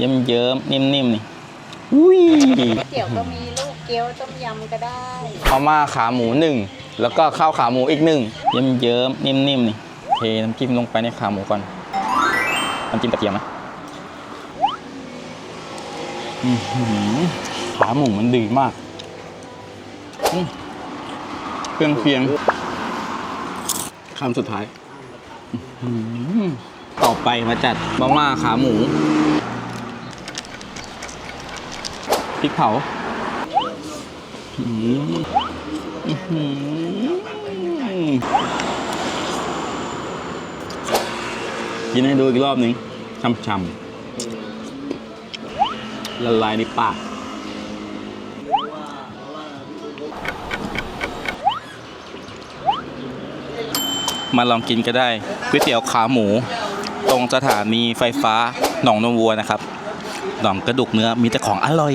เยิ้มเยิ้มๆนิ่มๆนี่อุ้ยเตี๋ยวก็มีลูกเกี๊ยวต้มยำก็ได้ข้าวมาขาหมูหนึ่งแล้วก็ข้าวขาหมูอีกหนึ่งเยิ้มเยิ้มๆนิ่มๆนี่เทน้ำจิ้มลงไปในขาหมูก่อนน้ำจิ้มกระเทียมนะอื้อหือขาหมูมันดีมากอื้อเครื่องเคียงคำสุดท้ายอื้อหือต่อไปมาจัดมาม่าขาหมู พริกเผาอื้อหืออือกินให้ดูอีกรอบหนึ่งช่ำๆละลายในปากมาลองกินก็ได้ก๋วยเตี๋ยวขาหมู ตรงสถานีไฟฟ้าหนองนมวัวนะครับหนองกระดูกเนื้อมีแต่ของอร่อย